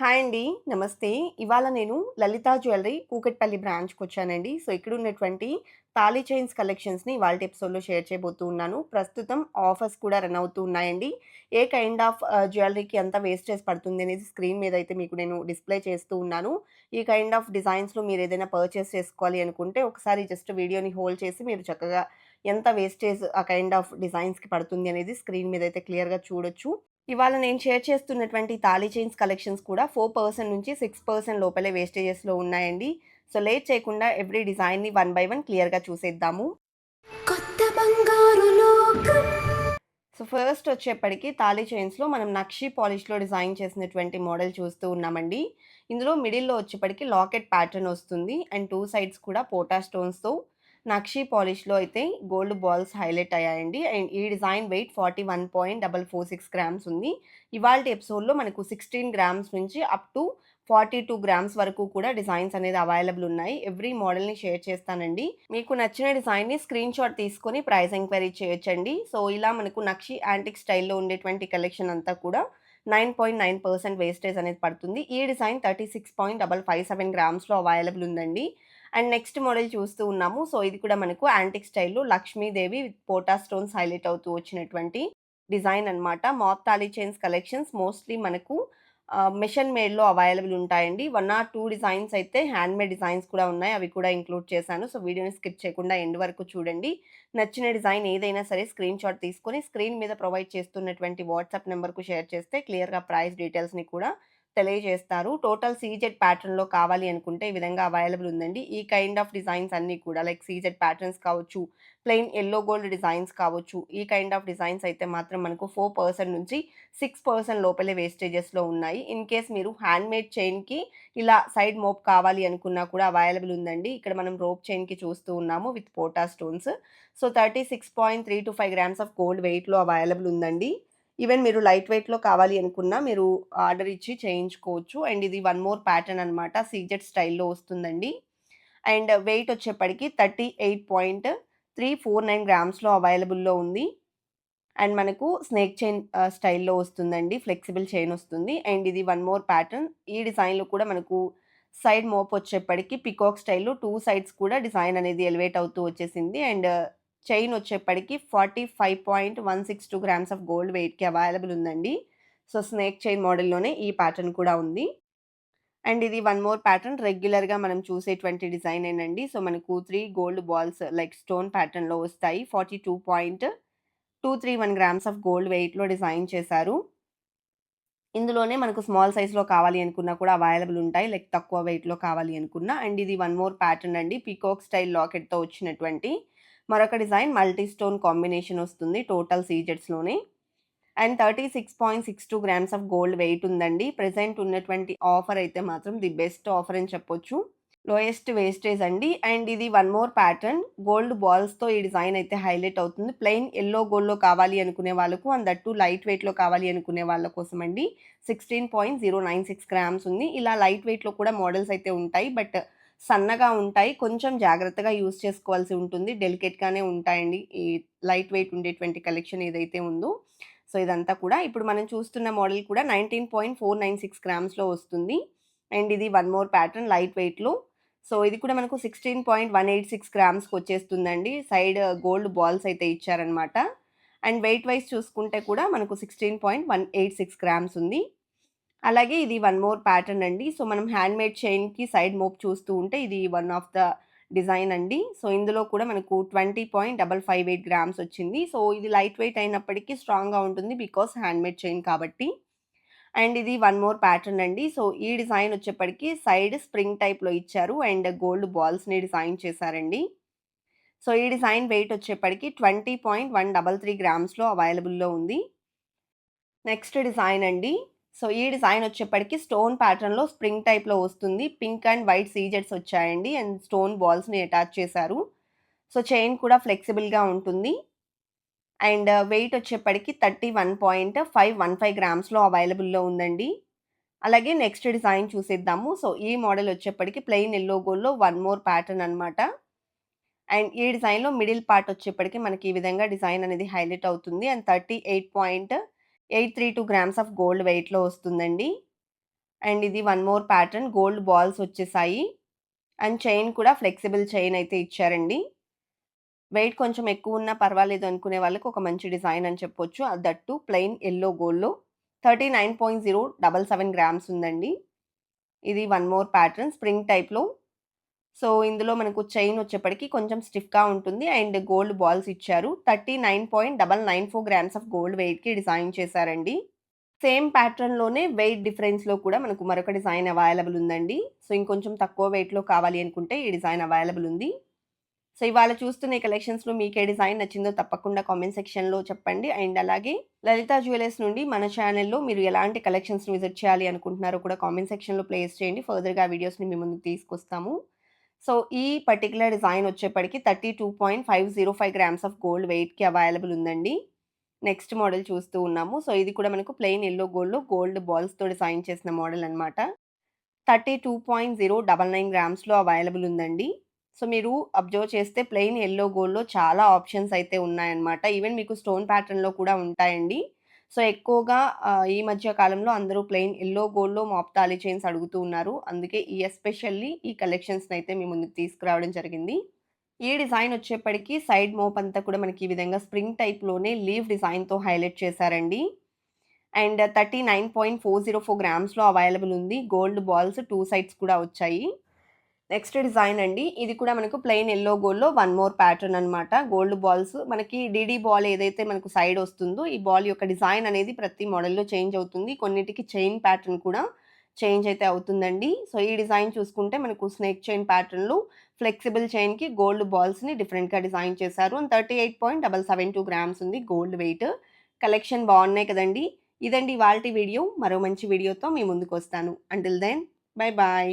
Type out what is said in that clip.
Hi అండి. నమస్తే. ఇవాళ నేను లలితా జ్యువెలరీ కూకట్పల్లి బ్రాంచ్‌కి వచ్చానండి. సో, ఇక్కడ ఉన్నటువంటి తాళీ చైన్స్ కలెక్షన్స్‌ని ఇవాల్టి ఎపిసోడ్‌లో షేర్ చేయబోతూ ఉన్నాను. ప్రస్తుతం ఆఫర్స్ కూడా రన్ అవుతూ ఉన్నాయండి. ఏ కైండ్ ఆఫ్ జ్యువెలరీకి ఎంత వేస్టేజ్ పడుతుంది అనేది స్క్రీన్ మీద అయితే మీకు నేను డిస్‌ప్లే చేస్తూ ఉన్నాను. ఈ కైండ్ ఆఫ్ డిజైన్స్‌లో మీరు ఏదైనా పర్చేస్ చేసుకోవాలి అనుకుంటే ఒకసారి జస్ట్ వీడియోని హోల్డ్ చేసి మీరు చక్కగా ఎంత వేస్టేజ్ ఆ కైండ్ ఆఫ్ డిజైన్స్‌కి పడుతుంది అనేది స్క్రీన్ మీద అయితే క్లియర్‌గా చూడొచ్చు. ఇవాళ నేను షేర్ చేస్తున్నటువంటి తాళి చైన్స్ కలెక్షన్స్ కూడా 4% నుంచి 6% లోపలే వేస్టేజెస్‌లో ఉన్నాయండి. సో, లేట్ చేయకుండా ఎవ్రీ డిజైన్‌ని వన్ బై వన్ క్లియర్‌గా చూసేద్దాము. కొత్త బంగారు లోకం సో, ఫస్ట్ వచ్చేప్పటికి తాళి చైన్స్‌లో మనం నక్షి పాలిష్‌లో డిజైన్ చేసినటువంటి మోడల్ చూస్తూ ఉన్నామండి. ఇందులో మిడిల్‌లో వచ్చేప్పటికి లాకెట్ ప్యాటర్న్ వస్తుంది. అండ్ 2 సైడ్స్ కూడా పోటా స్టోన్స్‌తో నక్షి పాలిష్‌లో అయితే గోల్డ్ బాల్స్ హైలైట్ అయ్యాయండి. అండ్ ఈ డిజైన్ వెయిట్ 41.446 గ్రామ్స్ ఉంది. ఇవాల్టి ఎపిసోడ్‌లో మనకు 16 గ్రామ్స్ నుంచి అప్ టు 42 గ్రామ్స్ వరకు కూడా డిజైన్స్ అనేది అవైలబుల్ ఉన్నాయి. ఎవ్రీ మోడల్‌ని షేర్ చేస్తానండి. మీకు నచ్చిన డిజైన్‌ని స్క్రీన్‌షాట్ తీసుకొని ప్రైస్ ఎంక్వైరీ చేయొచ్చండి. సో, ఇలా మనకు నక్షి యాంటిక్ స్టైల్‌లో ఉండేటువంటి కలెక్షన్ అంతా కూడా 9.9% వేస్టేజ్ అనేది పడుతుంది. ఈ డిజైన్ 36.557 గ్రామ్స్‌లో అవైలబుల్ ఉందండి. అండ్ నెక్స్ట్ మోడల్ చూస్తూ ఉన్నాము. సో, ఇది కూడా మనకు యాంటిక్ స్టైల్‌లో లక్ష్మీదేవి విత్ పోటా స్టోన్స్ హైలైట్ అవుతూ వచ్చినటువంటి డిజైన్ అన్నమాట. మాప్ తాలీ చైన్స్ కలెక్షన్స్ మోస్ట్‌లీ మనకు మిషన్ మేడ్‌లో అవైలబుల్ ఉంటాయండి. వన్ ఆర్ టూ డిజైన్స్ అయితే హ్యాండ్‌మేడ్ డిజైన్స్ కూడా ఉన్నాయి. అవి కూడా ఇంక్లూడ్ చేశాను. సో, వీడియోని స్కిప్ చేయకుండా ఎండ్ వరకు చూడండి. నచ్చిన డిజైన్ ఏదైనా సరే స్క్రీన్‌షాట్ తీసుకొని స్క్రీన్ మీద ప్రొవైడ్ చేస్తున్నటువంటి వాట్సాప్ నెంబర్కు షేర్ చేస్తే క్లియర్‌గా ప్రైస్ డీటెయిల్స్‌ని కూడా తెలియజేస్తారు. టోటల్ సీజెడ్ ప్యాటర్న్‌లో కావాలి అనుకుంటే ఈ విధంగా అవైలబుల్ ఉందండి. ఈ కైండ్ ఆఫ్ డిజైన్స్ అన్నీ కూడా లైక్ సీజెడ్ ప్యాటర్న్స్ కావచ్చు, ప్లెయిన్ ఎల్లో గోల్డ్ డిజైన్స్ కావచ్చు. ఈ కైండ్ ఆఫ్ డిజైన్స్ అయితే మాత్రం మనకు ఫోర్ పర్సెంట్ నుంచి సిక్స్ పర్సెంట్ లోపలే వేస్టేజెస్‌లో ఉన్నాయి. ఇన్ కేస్ మీరు హ్యాండ్‌మేడ్ చైన్‌కి ఇలా సైడ్ మోప్ కావాలి అనుకున్నా కూడా అవైలబుల్ ఉందండి. ఇక్కడ మనం రోప్ చైన్‌కి చూస్తూ ఉన్నాము విత్ పోటా stones. So, 36.325 grams of gold వెయిట్‌లో అవైలబుల్ ఉందండి. ఈవెన్ మీరు లైట్ వెయిట్‌లో కావాలి అనుకున్నా మీరు ఆర్డర్ ఇచ్చి చేయించుకోవచ్చు. అండ్ ఇది వన్ మోర్ ప్యాటర్న్ అనమాట సీజెడ్ స్టైల్‌లో వస్తుందండి. అండ్ వెయిట్ వచ్చేప్పటికి 38.349 గ్రామ్స్‌లో అవైలబుల్‌లో ఉంది. అండ్ మనకు స్నేక్ చైన్ స్టైల్‌లో వస్తుందండి. ఫ్లెక్సిబుల్ చైన్ వస్తుంది. అండ్ ఇది వన్ మోర్ ప్యాటర్న్. ఈ డిజైన్‌లో కూడా మనకు సైడ్ మోప్ వచ్చేప్పటికి పికాక్ స్టైల్‌లో టూ సైడ్స్ కూడా డిజైన్ అనేది ఎలివేట్ అవుతూ వచ్చేసింది. అండ్ చైన్ వచ్చేప్పటికి 45.162 గ్రామ్స్ ఆఫ్ గోల్డ్ వెయిట్‌కి అవైలబుల్ ఉందండి. సో, స్నేక్ చైన్ మోడల్‌లోనే ఈ ప్యాటర్న్ కూడా ఉంది. అండ్ ఇది వన్ మోర్ ప్యాటర్న్ రెగ్యులర్‌గా మనం చూసేటువంటి డిజైన్ ఏనండి సో, మనకు three gold balls like stone ప్యాటర్న్‌లో వస్తాయి. 42.231 గ్రామ్స్ ఆఫ్ గోల్డ్ వెయిట్‌లో డిజైన్ చేశారు. ఇందులోనే మనకు స్మాల్ సైజ్‌లో కావాలి అనుకున్నా కూడా అవైలబుల్ ఉంటాయి. లైక్ తక్కువ వెయిట్‌లో కావాలి అనుకున్నా. అండ్ ఇది వన్ మోర్ ప్యాటర్న్ అండి. పీకాక్ స్టైల్ లాకెట్‌తో వచ్చినటువంటి మరొక డిజైన్ మల్టీ స్టోన్ కాంబినేషన్ వస్తుంది. Total సీజెట్స్లోనే and 36.62 grams of gold weight ఉందండి. ప్రెజెంట్ ఉన్నటువంటి ఆఫర్ అయితే మాత్రం ది బెస్ట్ ఆఫర్ అని చెప్పొచ్చు. లోయెస్ట్ వేస్టేజ్ అండి. అండ్ ఇది వన్ మోర్ ప్యాటర్న్ గోల్డ్ బాల్స్‌తో ఈ డిజైన్ అయితే హైలైట్ అవుతుంది. ప్లెయిన్ ఎల్లో గోల్డ్‌లో కావాలి అనుకునే వాళ్ళకు అండ్ దట్ టూ లైట్ వెయిట్‌లో కావాలి అనుకునే వాళ్ళ కోసం అండి. 16.096 గ్రామ్స్ ఉంది. ఇలా లైట్ వెయిట్‌లో కూడా మోడల్స్ అయితే ఉంటాయి. బట్ సన్నగా ఉంటాయి. కొంచెం జాగ్రత్తగా యూజ్ చేసుకోవాల్సి ఉంటుంది. డెలికేట్‌గానే ఉంటాయండి. ఈ లైట్ వెయిట్ ఉండేటువంటి కలెక్షన్ ఏదైతే ఉందో. సో, ఇదంతా కూడా ఇప్పుడు మనం చూస్తున్న మోడల్ కూడా 19.496 గ్రామ్స్‌లో వస్తుంది. అండ్ ఇది వన్ మోర్ ప్యాటర్న్ లైట్ వెయిట్‌లో. సో, ఇది కూడా మనకు 16.186 గ్రామ్స్‌కి వచ్చేస్తుందండి. సైడ్ గోల్డ్ బాల్స్ అయితే ఇచ్చారనమాట అండ్ వెయిట్ వైస్ చూసుకుంటే కూడా మనకు 16.186 గ్రామ్స్ ఉంది. అలాగే ఇది వన్ మోర్ ప్యాటర్న్ అండి. సో, మనం హ్యాండ్‌మేడ్ చైన్‌కి సైడ్ మోప్ చూస్తూ ఉంటే ఇది వన్ ఆఫ్ ద డిజైన్ అండి. సో, ఇందులో కూడా మనకు 20.558 గ్రామ్స్ వచ్చింది. సో, ఇది లైట్ వెయిట్ అయినప్పటికీ స్ట్రాంగ్‌గా ఉంటుంది. బికాస్ హ్యాండ్‌మేడ్ చైన్ కాబట్టి. అండ్ ఇది వన్ మోర్ ప్యాటర్న్ అండి. సో, ఈ డిజైన్ వచ్చేప్పటికి సైడ్ స్ప్రింగ్ టైప్‌లో ఇచ్చారు. అండ్ గోల్డ్ బాల్స్‌ని డిజైన్ చేశారండి. సో, ఈ డిజైన్ వెయిట్ వచ్చేప్పటికి 20.133 గ్రామ్స్‌లో అవైలబుల్‌లో ఉంది. నెక్స్ట్ డిజైన్ అండి. సో, ఈ డిజైన్ వచ్చేప్పటికి స్టోన్ ప్యాటర్న్‌లో స్ప్రింగ్ టైప్‌లో వస్తుంది. పింక్ అండ్ వైట్ సీజెడ్స్ వచ్చాయండి. అండ్ స్టోన్ బాల్స్‌ని అటాచ్ చేశారు. సో, చైన్ కూడా ఫ్లెక్సిబుల్‌గా ఉంటుంది. అండ్ వెయిట్ వచ్చేప్పటికి 31.515 గ్రామ్స్‌లో అవైలబుల్‌లో ఉందండి. అలాగే నెక్స్ట్ డిజైన్ చూసేద్దాము. సో, ఈ మోడల్ వచ్చేప్పటికి plain yellow one more pattern అనమాట అండ్ ఈ డిజైన్‌లో మిడిల్ పార్ట్ వచ్చేప్పటికి మనకి ఈ విధంగా డిజైన్ అనేది హైలైట్ అవుతుంది. And thirty eight point 38.832 grams of gold వెయిట్‌లో వస్తుందండి. అండ్ ఇది one more pattern. Gold balls వచ్చేసాయి. అండ్ చైన్ కూడా ఫ్లెక్సిబుల్ చైన్ అయితే ఇచ్చారండి. వెయిట్ కొంచెం ఎక్కువ ఉన్నా పర్వాలేదు అనుకునే వాళ్ళకి ఒక మంచి డిజైన్ అని చెప్పొచ్చు. అది దట్టు ప్లెయిన్ ఎల్లో గోల్డ్లో thirty nine point zero double seven grams ఉందండి. ఇది వన్ మోర్ ప్యాటర్న్. స్ప్రింగ్ టైప్లో సో ఇందులో మనకు చైన్ వచ్చేప్పటికి కొంచెం స్టిఫ్గా ఉంటుంది. అండ్ గోల్డ్ బాల్స్ ఇచ్చారు. Thirty nine point double nine four grams of gold వెయిట్కి design చేశారండి. సేమ్ ప్యాటర్న్లోనే వెయిట్ డిఫరెన్స్లో కూడా మనకు మరొక డిజైన్ అవైలబుల్ ఉందండి. సో ఇంకొంచెం తక్కువ వెయిట్లో కావాలి అనుకుంటే ఈ డిజైన్ అవైలబుల్ ఉంది. సో ఇవాళ చూస్తున్న ఈ కలెక్షన్స్లో మీకు ఏ డిజైన్ నచ్చిందో తప్పకుండా కామెంట్ సెక్షన్లో చెప్పండి. అండ్ అలాగే లలిత జ్యువెలర్స్ నుండి మన ఛానల్లో మీరు ఎలాంటి కలెక్షన్స్ని విజిట్ చేయాలి అనుకుంటున్నారో కూడా కామెంట్ సెక్షన్లో ప్లేస్ చేయండి. ఫర్దర్గా వీడియోస్ని మీ ముందుకు తీసుకొస్తాము. సో ఈ పర్టికులర్ డిజైన్ వచ్చేప్పటికి thirty two point five zero five grams of gold వెయిట్కి available ఉందండి. నెక్స్ట్ మోడల్ చూస్తూ ఉన్నాము. సో ఇది కూడా మనకు ప్లెయిన్ ఎల్లో గోల్డ్లో గోల్డ్ బాల్స్తో డిజైన్ చేసిన మోడల్ అనమాట thirty two point zero double nine గ్రామ్స్లో available ఉందండి. సో మీరు అబ్జర్వ్ చేస్తే ప్లెయిన్ ఎల్లో గోల్డ్లో చాలా ఆప్షన్స్ అయితే ఉన్నాయన్నమాట. ఈవెన్ మీకు స్టోన్ ప్యాటర్న్లో కూడా ఉంటాయండి. సో ఎక్కువగా ఈ మధ్య కాలంలో అందరూ ప్లెయిన్ ఎల్లో గోల్డ్లో మాప్ తాళీ చైన్స్ అడుగుతూ ఉన్నారు. అందుకే ఈ ఎస్పెషల్లీ ఈ కలెక్షన్స్ని అయితే మీ ముందుకు తీసుకురావడం జరిగింది. ఈ డిజైన్ వచ్చేప్పటికి సైడ్ మోప్ అంతా కూడా మనకి ఈ విధంగా స్ప్రింగ్ టైప్లోనే లీవ్ డిజైన్తో హైలైట్ చేశారండి. And thirty nine point four zero four గ్రామ్స్లో available ఉంది. గోల్డ్ బాల్స్ టూ సైడ్స్ కూడా వచ్చాయి. నెక్స్ట్ డిజైన్ అండి. ఇది కూడా మనకు ప్లెయిన్ ఎల్లో గోల్డ్లో వన్ మోర్ ప్యాటర్న్ అనమాట గోల్డ్ బాల్స్ మనకి డిడి బాల్ ఏదైతే మనకు సైడ్ వస్తుందో ఈ బాల్ యొక్క డిజైన్ అనేది ప్రతి మోడల్లో చేంజ్ అవుతుంది. కొన్నిటికి చైన్ ప్యాటర్న్ కూడా చేంజ్ అయితే అవుతుందండి. సో ఈ డిజైన్ చూసుకుంటే మనకు స్నేక్ చైన్ ప్యాటర్న్లు ఫ్లెక్సిబుల్ చైన్కి గోల్డ్ బాల్స్ని డిఫరెంట్గా డిజైన్ చేశారు. And thirty eight point double seven two grams ఉంది గోల్డ్ వెయిట్. కలెక్షన్ బాగున్నాయి కదండి. ఇదండి వాళ్ళ వీడియో. మరో మంచి వీడియోతో మీ ముందుకు వస్తాను అంటిల్ దెన్ బై బాయ్